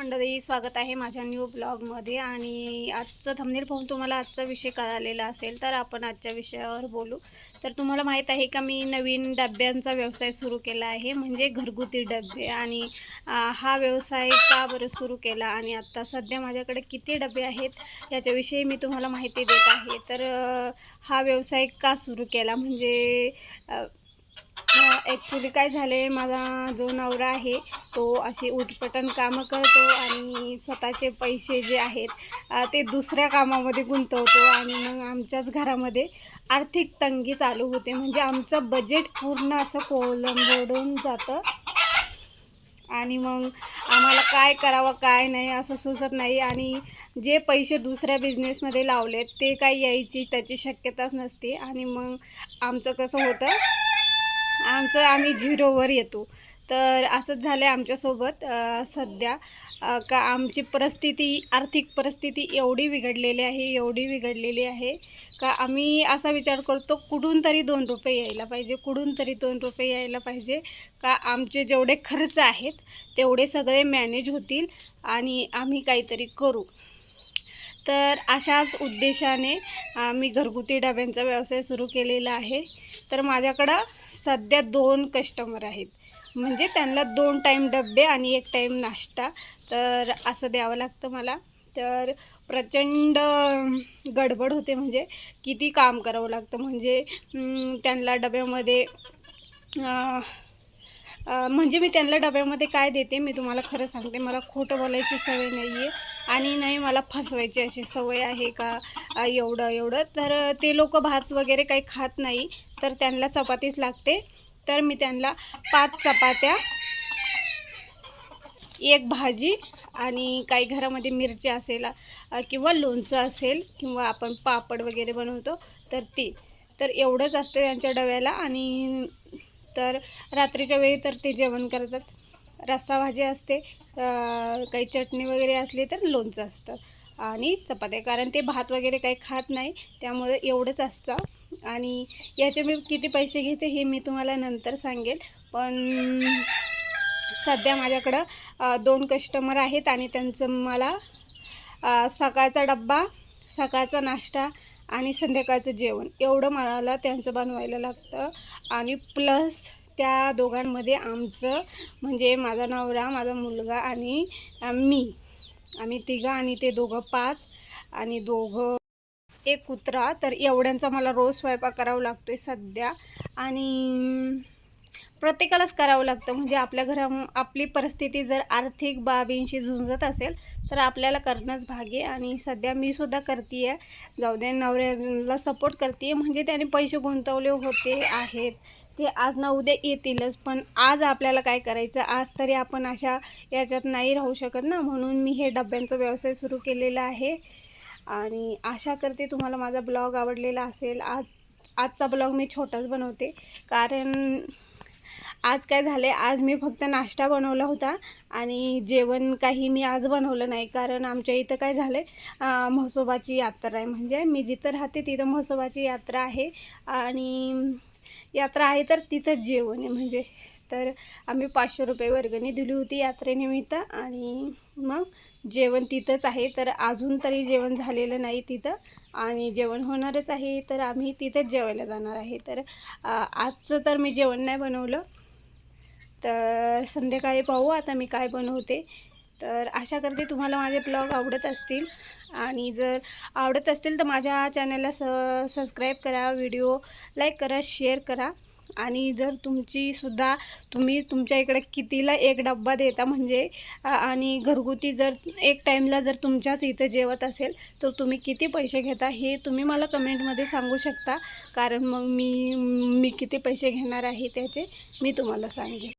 मंडळी स्वागत आहे माझ्या न्यू ब्लॉगमध्ये आणि आजचं थंबनेल पाहून तुम्हाला आजचा विषय कळालेला असेल तर आपण आजच्या विषयावर बोलू. तर तुम्हाला माहीत आहे का मी नवीन डब्यांचा व्यवसाय सुरू केला आहे म्हणजे घरगुती डबे. आणि हा व्यवसाय का बरं सुरू केला? आणि आत्ता सध्या माझ्याकडे किती डबे आहेत याच्याविषयी मी तुम्हाला माहिती देत आहे. तर हा व्यवसाय का सुरू केला? म्हणजे ॲक्च्युली काय झाले माझा जो नवरा आहे तो अशी उटपटन कामं करतो आणि स्वतःचे पैसे जे आहेत ते दुसऱ्या कामामध्ये गुंतवतो आणि मग आमच्याच घरामध्ये आर्थिक तंगी चालू होते. म्हणजे आमचं बजेट पूर्ण असं कोलंबडून जातं. आणि मग आम्हाला काय करावं काय नाही असं सुचत नाही. आणि जे पैसे दुसऱ्या बिझनेसमध्ये लावलेत ते काही यायची त्याची शक्यताच नसते. आणि मग आमचं कसं होतं आमचं आम्ही झिरोवर येतो. तर असंच झालं आहे आमच्यासोबत सध्या का आमची परिस्थिती आर्थिक परिस्थिती एवढी बिघडलेली आहे एवढी बिघडलेली आहे का आम्ही असा विचार करतो कुठून तरी दोन रुपये यायला पाहिजे कुठून तरी दोन रुपये यायला पाहिजे का आमचे जेवढे खर्च आहेत तेवढे सगळे मॅनेज होतील आणि आम्ही काहीतरी करू. तर अशाच उद्देशाने मी घरगुती डब्यांचा व्यवसाय सुरू केलेला आहे. तर माझ्याकडं सध्या दोन कस्टमर आहेत. म्हणजे त्यांना दोन टाईम डबे आणि एक टाईम नाश्ता. तर असं द्यावं लागतं मला. तर प्रचंड गडबड होते म्हणजे किती काम करावं लागतं. म्हणजे त्यांना डब्यामध्ये म्हणजे मी त्यांना डब्यामध्ये काय देते मी तुम्हाला खरं सांगते. मला खोटं बोलायची सवय नाही आहे आणि नाही मला फसवायची अशी सवय आहे का? एवढं एवढं. तर ते लोक भात वगैरे काही खात नाही. तर त्यांना चपातीच लागते. तर मी त्यांना पाच चपात्या एक भाजी आणि काही घरामध्ये मिरची असेल किंवा लोणचं असेल किंवा आपण पापड वगैरे बनवतो तर ती. तर एवढंच असते त्यांच्या डब्याला आणि तर रात्रीच्या वेळी तर ते जेवण करतात. रस्सा भाजी असते काही चटणी वगैरे असली तर लोणचं असतं आणि चपात्या. कारण ते भात वगैरे काही खात नाही त्यामुळे एवढंच असतं. आणि याचे मी किती पैसे घेते हे मी तुम्हाला नंतर सांगेल. पण सध्या माझ्याकडं दोन कस्टमर आहेत आणि त्यांचं मला सकाळचा डब्बा सकाळचा नाश्ता आणि संध्याकाळचं जेवण. एवढं मला त्यांचं बनवायला लागतं. आणि प्लस त्या दोघांमध्ये आमचं म्हणजे माझा नवरा माझा मुलगा आणि मी. आम्ही तिघं आणि ते दोघं पाच आणि दोघं एक कुत्रा. तर एवढ्यांचा मला रोज स्वयंपाक करावा लागतो आहे सध्या. आणि प्रत्येकालाच करावं लागतं. म्हणजे आपल्या घरा आपली परिस्थिती जर आर्थिक बाबींशी झुंजत असेल तर आपल्याला करणंच भागे आणि सध्या मी सुद्धा करते आहे जाऊ दे नवऱ्याला सपोर्ट करते आहे म्हणजे त्याने पैसे गुंतवले होते आहेत. ते आज ना उद्या येतीलच. पण आज आपल्याला काय करायचं? आज तरी आपण अशा याच्यात नाही राहू शकत ना. म्हणून मी हे डब्यांचा व्यवसाय सुरू केलेला आहे. आणि आशा करते तुम्हाला माझा ब्लॉग आवडलेला असेल. आज आजचा ब्लॉग मी छोटाच बनवते. कारण आज काय झालं आहे आज मी फक्त नाश्ता बनवला होता आणि जेवण काही मी आज बनवलं नाही. कारण आमच्या इथं काय झालं आहे म्हसोबाची यात्रा आहे. म्हणजे मी जिथं राहते तिथं म्हसोबाची यात्रा आहे. आणि यात्रा आहे तर तिथंच जेवण आहे. म्हणजे तर आम्ही पाचशे रुपये वर्गणी दिली होती यात्रेनिमित्त आणि मग जेवण तिथंच आहे. तर अजून तरी जेवण झालेलं नाही तिथं आणि जेवण होणारच आहे. तर आम्ही तिथंच जेवायला जाणार आहे. तर आजचं तर मी जेवण नाही बनवलं. तर संध्याकाळी पाहू आता मी काय बनवते. तर आशा करते तुम्हाला माझे ब्लॉग आवडत असतील. आणि जर आवडत असतील तर माझ्या चॅनलला स सबस्क्राईब करा व्हिडिओ लाईक करा शेअर करा. आणि जर तुमचीसुद्धा तुम्ही तुमच्या इकडे कितीला एक डब्बा देता म्हणजे आणि घरगुती जर एक टाईमला जर तुमच्याच इथं जेवत असेल तर तुम्ही किती पैसे घेता हे तुम्ही मला कमेंटमध्ये सांगू शकता. कारण मग मी मी किती पैसे घेणार आहे त्याचे मी तुम्हाला सांगेन.